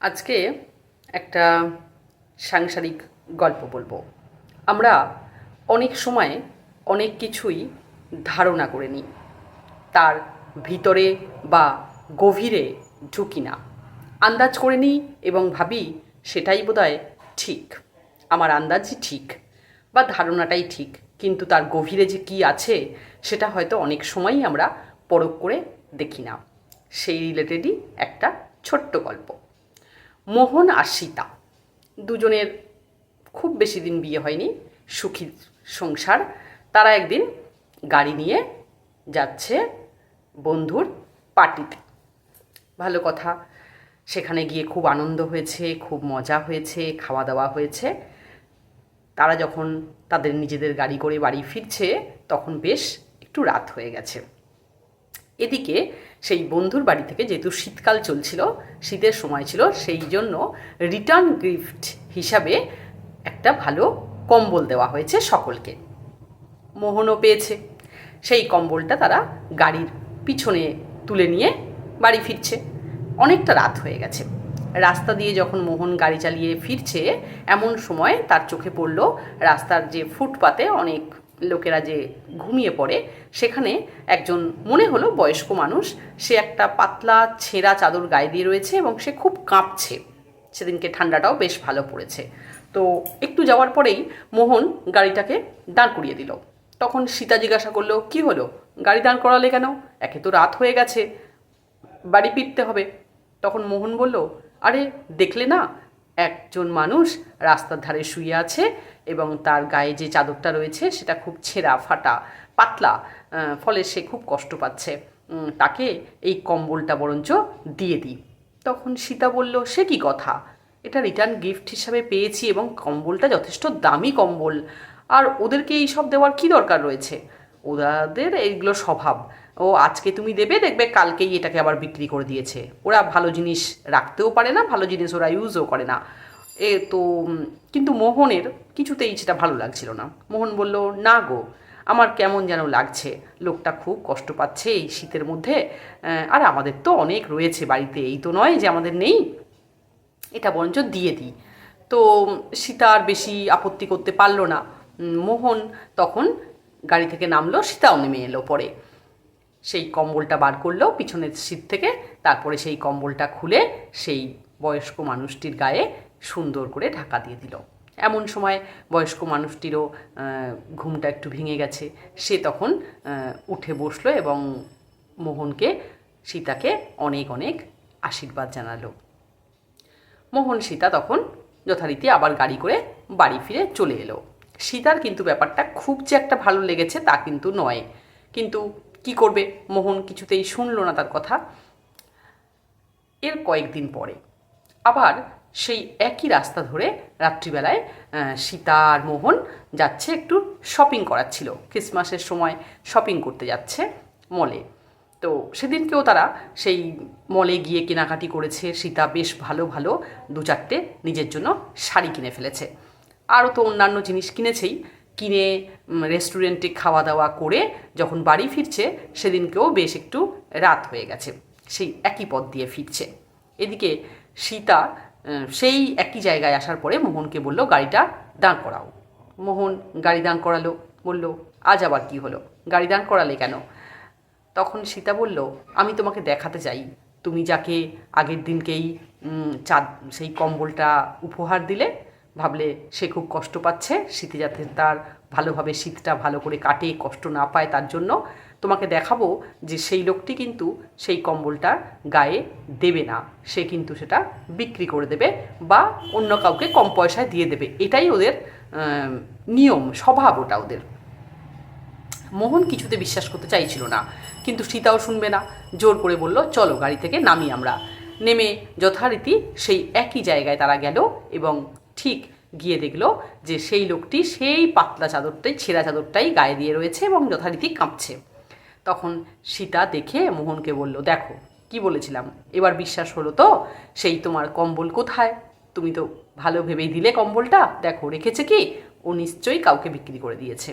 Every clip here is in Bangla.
আজকে একটা সাংসারিক গল্প বলব। আমরা অনেক সময় অনেক কিছুই ধারণা করে নিই। তার ভিতরে বা গভীরে ঢুকি না। আন্দাজ করে নিই এবং ভাবি সেটাই বোধহয় ঠিক। আমার আন্দাজই ঠিক বা ধারণাটাই ঠিক, কিন্তু তার গভীরে যে কী আছে সেটা হয়তো অনেক সময়ই আমরা পরখ করে দেখি না। সেই রিলেটেডই একটা ছোট্ট গল্প। মোহন আর সীতা। দুজনের খুব বেশি দিন বিয়ে হয়নি, সুখী সংসার। তারা একদিন গাড়ি নিয়ে যাচ্ছে বন্ধুর পার্টিতে। ভালো কথা, সেখানে গিয়ে খুব আনন্দ হয়েছে, খুব মজা হয়েছে খাওয়া দাওয়া হয়েছে। তারা যখন তাদের নিজেদের গাড়ি করে বাড়ি ফিরছে, তখন বেশ একটু রাত হয়ে গেছে। এদিকে সেই বন্ধুর বাড়ি থেকে যেহেতু শীতকাল চলছিল, শীতের সময় ছিল, সেই জন্য রিটার্ন গিফট হিসাবে একটা ভালো কম্বল দেওয়া হয়েছে সকলকে। মোহনও পেয়েছে। সেই কম্বলটা তারা গাড়ির পিছনে তুলে নিয়ে বাড়ি ফিরছে। অনেকটা রাত হয়ে গেছে। রাস্তা দিয়ে যখন মোহন গাড়ি চালিয়ে ফিরছে, এমন সময় তার চোখে পড়ল রাস্তার যে ফুটপাতে অনেক লোকেরা যে ঘুমিয়ে পড়ে, সেখানে একজন মনে হলো বয়স্ক মানুষ, সে একটা পাতলা ছেঁড়া চাদর গায়ে দিয়ে রয়েছে এবং সে খুব কাঁপছে। সেদিনকে ঠান্ডাটাও বেশ ভালো পড়েছে। তো একটু যাওয়ার পরেই মোহন গাড়িটাকে দাঁড় করিয়ে দিল। তখন সীতা জিজ্ঞাসা করল, কি হলো? গাড়ি দাঁড় করালে কেন? একে তো রাত হয়ে গেছে। বাড়ি ফিরতে হবে। তখন মোহন বলল, আরে, দেখলে না একজন মানুষ রাস্তার ধারে শুয়ে আছে এবং তার গায়ে যে চাদরটা রয়েছে সেটা খুব ছেঁড়া, ফাটা, পাতলা ফলে সে খুব কষ্ট পাচ্ছে। তাকে এই কম্বলটা বরঞ্চ দিয়ে দিই। তখন সীতা বলল, সে কি কথা? এটা রিটার্ন গিফট হিসাবে পেয়েছি এবং কম্বলটা যথেষ্ট দামি কম্বল। আর ওদেরকে এই সব দেওয়ার কি দরকার রয়েছে? ওদের এইগুলো স্বভাব। ও আজকে তুমি দেবে, দেখবে কালকেই এটাকে আবার বিক্রি করে দিয়েছে। ওরা ভালো জিনিস রাখতেও পারে না, ভালো জিনিস ওরা ইউজও করে না। এ তো কিন্তু মোহনের কিছুতেই সেটা ভালো লাগছিল না। মোহন বলল, না গো, আমার কেমন যেন লাগছে। লোকটা খুব কষ্ট পাচ্ছে এই শীতের মধ্যে। আর আমাদের তো অনেক রয়েছে বাড়িতে, এই তো নয় যে আমাদের নেই। এটা বরঞ্চ দিয়ে দিই। তো সীতা আর বেশি আপত্তি করতে পারল না। মোহন তখন গাড়ি থেকে নামলো, সীতাও নেমে এলো পরে। সেই কম্বলটা বার করল পিছনের সিট থেকে, তারপরে সেই কম্বলটা খুলে সেই বয়স্ক মানুষটির গায়ে সুন্দর করে ঢাকা দিয়ে দিল। এমন সময় বয়স্ক মানুষটিরও ঘুমটা একটু ভেঙে গেছে। সে তখন উঠে বসল এবং মোহনকে, সীতাকে অনেক অনেক আশীর্বাদ জানালো। মোহন, সীতা তখন যথারীতি আবার গাড়ি করে বাড়ি ফিরে চলে এলো। সীতার কিন্তু ব্যাপারটা খুব যে একটা ভালো লেগেছে তা কিন্তু নয়। কিন্তু কি করবে? মোহন কিছুতেই শুনলো না তার কথা। এর কয়েকদিন পরে আবার সেই একই রাস্তা ধরে রাত্রিবেলায় সীতা আর মোহন যাচ্ছে একটু শপিং করার ছিল ক্রিসমাসের সময় শপিং করতে যাচ্ছে মলে তো সেদিনকেও তারা সেই মলে গিয়ে কেনাকাটি করেছে। সীতা বেশ ভালো ভালো দু চারটে নিজের জন্য শাড়ি কিনে ফেলেছে। আরও তো অন্যান্য জিনিস কিনেছেই। কিনে রেস্টুরেন্টে খাওয়া দাওয়া করে যখন বাড়ি ফিরছে, সেদিনকেও বেশ একটু রাত হয়ে গেছে। সেই একই পথ দিয়ে ফিরছে। এদিকে সীতা সেই একই জায়গায় আসার পরে মোহনকে বলল, গাড়িটা দাঁড় করাও। মোহন গাড়ি দাঁড় করালো, বলল, আজ আবার কি হলো? গাড়ি দাঁড় করালে কেন? তখন সীতা বলল, আমি তোমাকে দেখাতে চাই তুমি যাকে আগের দিনকেই চাঁদ, সেই কম্বলটা উপহার দিলে ভাবলে সে খুব কষ্ট পাচ্ছে। শীতে যাতে তার ভালোভাবে শীতটা ভালো করে কাটে, কষ্ট না পায় তার জন্য। তোমাকে দেখাবো যে সেই লোকটি কিন্তু সেই কম্বলটা গায়ে দেবে না। সে কিন্তু সেটা বিক্রি করে দেবে বা অন্য কাউকে কম পয়সায় দিয়ে দেবে। এটাই ওদের নিয়ম, স্বভাব ওটা ওদের। মোহন কিছুতে বিশ্বাস করতে চাইছিল না, কিন্তু সীতাও শুনবে না। জোর করে বলল, চলো গাড়ি থেকে নামি আমরা। নেমে যথারীতি সেই একই জায়গায় তারা গেল এবং ঠিক গিয়ে দেখল যে সেই লোকটি সেই পাতলা চাদরটাই, ছেঁড়া চাদরটাই গায়ে দিয়ে রয়েছে এবং যথারীতি কাঁপছে। তখন সীতা দেখে মোহনকে বলল, দেখো, কি বলেছিলাম? এবার বিশ্বাস হলো তো? সেই তোমার কম্বল কোথায়? তুমি তো ভালো ভেবেই দিলে কম্বলটা। দেখো, রেখেছে কি? ও নিশ্চয়ই কাউকে বিক্রি করে দিয়েছে।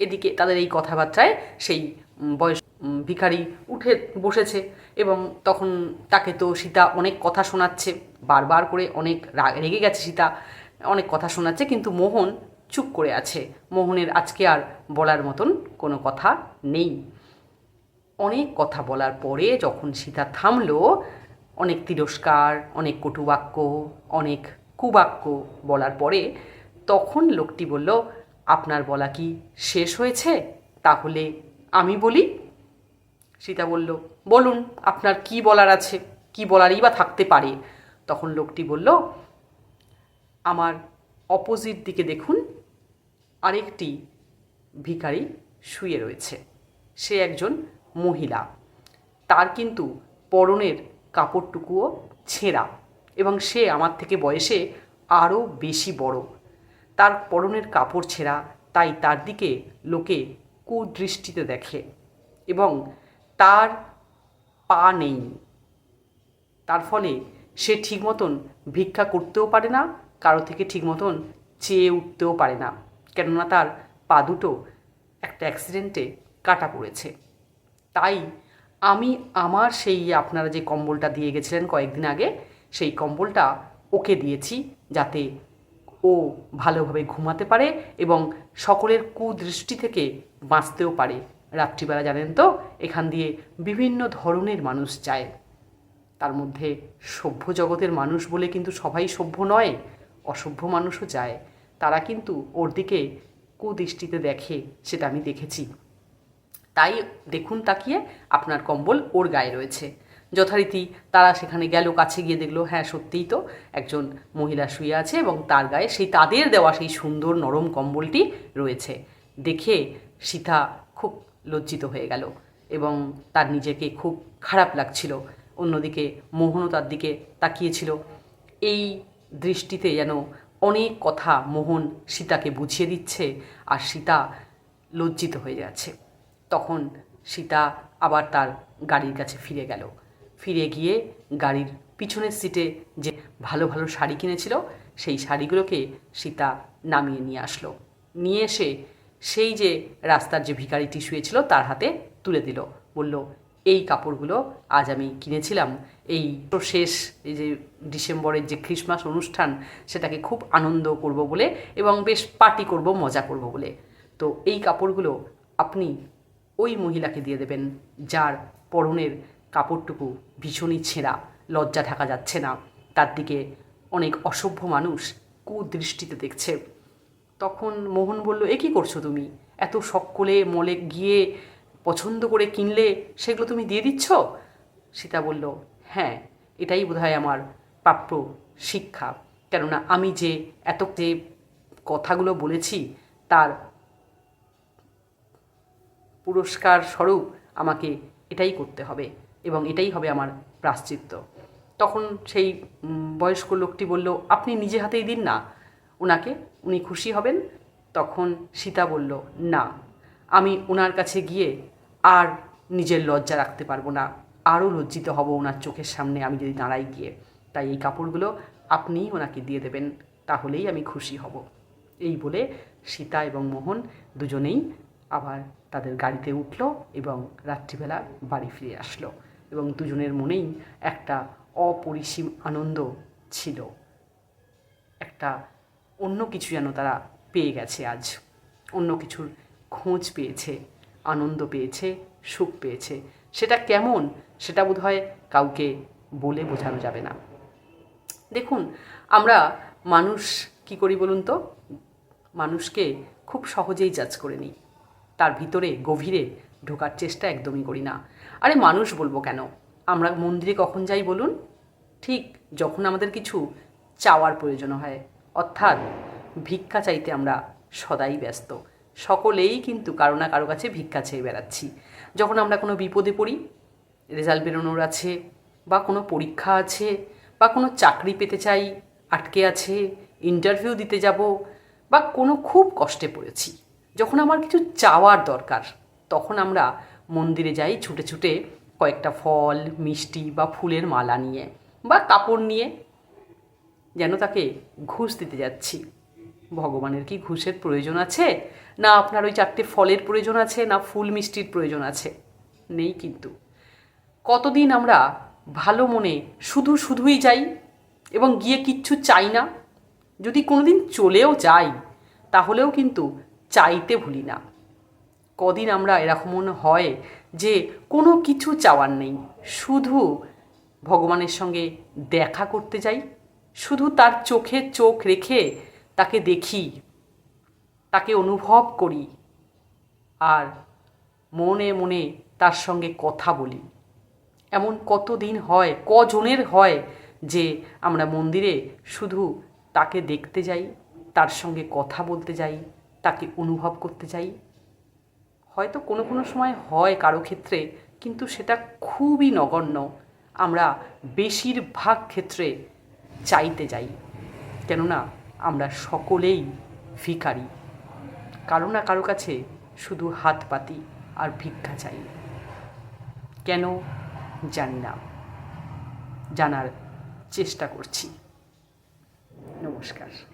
এদিকে তাদের এই কথাবার্তায় সেই বয়স ভিখারি উঠে বসেছে এবং তখন তাকে তো সীতা অনেক কথা শোনাচ্ছে, বারবার করে অনেক রেগে গেছে সীতা, অনেক কথা শোনাচ্ছে, কিন্তু মোহন চুপ করে আছে। মোহনের আজকে আর বলার মতন কোনো কথা নেই। অনেক কথা বলার পরে যখন সীতা থামলো, অনেক তিরস্কার, অনেক কটুবাক্য, অনেক কুবাক্য বলার পরে তখন লোকটি বলল, আপনার বলা কি শেষ হয়েছে? তাহলে আমি বলি সীতা বলল, বলুন, আপনার কি বলার আছে? কি বলারই বা থাকতে পারে? তখন লোকটি বলল, আমার অপোজিট দিকে দেখুন, আরেকটি ভিখারি শুয়ে রয়েছে। সে একজন মহিলা। তার কিন্তু পরনের কাপড়টুকুও ছেঁড়া এবং সে আমার থেকে বয়সে আরও বেশি বড়। তার পরনের কাপড় ছেঁড়া, তাই তার দিকে লোকে কুদৃষ্টিতে দেখে এবং তার পা নেই। তার ফলে সে ঠিক মতন ভিক্ষা করতেও পারে না, কারও থেকে ঠিক মতন চেয়ে উঠতেও পারে না। কেননা তার পা দুটো একটা অ্যাক্সিডেন্টে কাটা পড়েছে। তাই আমি আমার সেই আপনারা যে কম্বলটা দিয়ে গেছিলেন কয়েকদিন আগে, সেই কম্বলটা ওকে দিয়েছি যাতে ও ভালোভাবে ঘুমাতে পারে এবং সকলের কুদৃষ্টি থেকে বাঁচতেও পারে। রাত্রিবেলা জানেন তো, এখান দিয়ে বিভিন্ন ধরনের মানুষ যায়। তার মধ্যে সভ্য জগতের মানুষ বলে কিন্তু সবাই সভ্য নয়, অসভ্য মানুষও যায়। তারা কিন্তু ওর দিকে কুদৃষ্টিতে দেখে, সেটা আমি দেখেছি। তাই দেখুন তাকিয়ে আপনার কম্বল ওর গায়ে রয়েছে। যথারীতি তারা সেখানে গেল, কাছে গিয়ে দেখল হ্যাঁ সত্যিই তো, একজন মহিলা শুয়ে আছে এবং তার গায়ে সেই তাদের দেওয়া সেই সুন্দর নরম কম্বলটি রয়েছে। দেখে সীতা খুব লজ্জিত হয়ে গেল এবং তার নিজেকে খুব খারাপ লাগছিল। অন্যদিকে মোহনও তার দিকে তাকিয়েছিল। এই দৃষ্টিতে যেন অনেক কথা মোহন সীতাকে বুঝিয়ে দিচ্ছে আর সীতা লজ্জিত হয়ে যাচ্ছে। তখন সীতা আবার তার গাড়ির কাছে ফিরে গেল। ফিরে গিয়ে গাড়ির পিছনের সিটে যে ভালো ভালো শাড়ি কিনেছিল, সেই শাড়িগুলোকে সীতা নামিয়ে নিয়ে আসলো। নিয়ে এসে সেই যে রাস্তার যে ভিখারিটি শুয়েছিল তার হাতে তুলে দিল। বলল, এই কাপড়গুলো আজ আমি কিনেছিলাম। এই শেষ, এই যে ডিসেম্বরের যে খ্রিসমাস অনুষ্ঠান, সেটাকে খুব আনন্দ করব বলে এবং বেশ পার্টি করব, মজা করব বলে। তো এই কাপড়গুলো আপনি ওই মহিলাকে দিয়ে দেবেন, যার পরনের কাপড়টুকু ভীষণই ছেঁড়া, লজ্জা ঢাকা যাচ্ছে না। তার দিকে অনেক অসভ্য মানুষ কুদৃষ্টিতে দেখছে। তখন মোহন বলল, এ কী করছ তুমি? এত সকলে মলে গিয়ে পছন্দ করে কিনলে সেগুলো তুমি দিয়ে দিচ্ছ? সীতা বলল হ্যাঁ এটাই বোধহয় আমার প্রাপ্য শিক্ষা। কেননা আমি যে এত যে কথাগুলো বলেছি, তার পুরস্কার স্বরূপ আমাকে এটাই করতে হবে এবং এটাই হবে আমার প্রাশ্চিত্য। তখন সেই বয়স্ক লোকটি বলল, আপনি নিজে হাতেই দিন না। ওনাকে উনি খুশি হবেন। তখন সীতা বলল, না, আমি ওনার কাছে গিয়ে আর নিজের লজ্জা রাখতে পারব না। আরও লজ্জিত হব ওনার চোখের সামনে আমি যদি দাঁড়াই গিয়ে। তাই এই কাপড়গুলো আপনিই ওনাকে দিয়ে দেবেন, তাহলেই আমি খুশি হব। এই বলে সীতা এবং মোহন দুজনেই আবার তাদের গাড়িতে উঠল এবং রাত্রিবেলা বাড়ি ফিরে আসলো এবং দুজনের মনেই একটা অপরিসীম আনন্দ ছিল। একটা অন্য কিছু যেন তারা পেয়ে গেছে আজ। অন্য কিছুর খোঁজ পেয়েছে, আনন্দ পেয়েছে, সুখ পেয়েছে। সেটা কেমন? সেটা বোধহয় কাউকে বলে বোঝানো যাবে না। দেখুন, আমরা মানুষ কি করি বলুন তো? মানুষকে খুব সহজেই জাজ করে নিই। তার ভিতরে, গভীরে ঢোকার চেষ্টা একদমই করি না। আরে মানুষ বলব কেন? আমরা মন্দিরে কখন যাই বলুন? ঠিক যখন আমাদের কিছু চাওয়ার প্রয়োজন হয়। অর্থাৎ ভিক্ষা চাইতে আমরা সদাই ব্যস্ত। সকলেই কিন্তু কারও না কারও কাছে ভিক্ষা চেয়ে বেড়াচ্ছি। যখন আমরা কোনো বিপদে পড়ি, রেজাল্ট বেরোনোর আছে, বা কোনো পরীক্ষা আছে, বা কোনো চাকরি পেতে চাই, আটকে আছে ইন্টারভিউ দিতে যাব, বা কোনো খুব কষ্টে পড়েছি, যখন আমার কিছু চাওয়ার দরকার, তখন আমরা মন্দিরে যাই ছুটে ছুটে কয়েকটা ফল, মিষ্টি বা ফুলের মালা নিয়ে, বা কাপড় নিয়ে যেন তাকে ঘুষ দিতে যাচ্ছি। ভগবানের কি ঘুষের প্রয়োজন আছে? না আপনার ওই চারটে ফলের প্রয়োজন আছে, না ফুল মিষ্টির প্রয়োজন আছে? নেই কিন্তু। কতদিন আমরা ভালো মনে শুধু শুধুই যাই এবং গিয়ে কিচ্ছু চাই না? যদি কোনোদিন চলেও যাই, তাহলেও কিন্তু চাইতে ভুলি না। কদিন আমরা এরকম মনে হয় যে কোনো কিছু চাওয়ার নেই। শুধু ভগবানের সঙ্গে দেখা করতে যাই শুধু তার চোখে চোখ রেখে তাকে দেখি, তাকে অনুভব করি আর মনে মনে তার সঙ্গে কথা বলি। এমন কতদিন হয়, কজনের হয় যে আমরা মন্দিরে শুধু তাকে দেখতে যাই, তার সঙ্গে কথা বলতে যাই, তাকে অনুভব করতে যাই। হয়তো কোনো কোনো সময় হয় কারও ক্ষেত্রে, কিন্তু সেটা খুবই নগণ্য। আমরা বেশিরভাগ ক্ষেত্রে চাইতে যাই। কেননা আমরা সকলেই ভিখারি। কারও না কারও কাছে শুধু হাত পাতি আর ভিক্ষা চাই। কেন? জানি না। জানার চেষ্টা করছি। নমস্কার।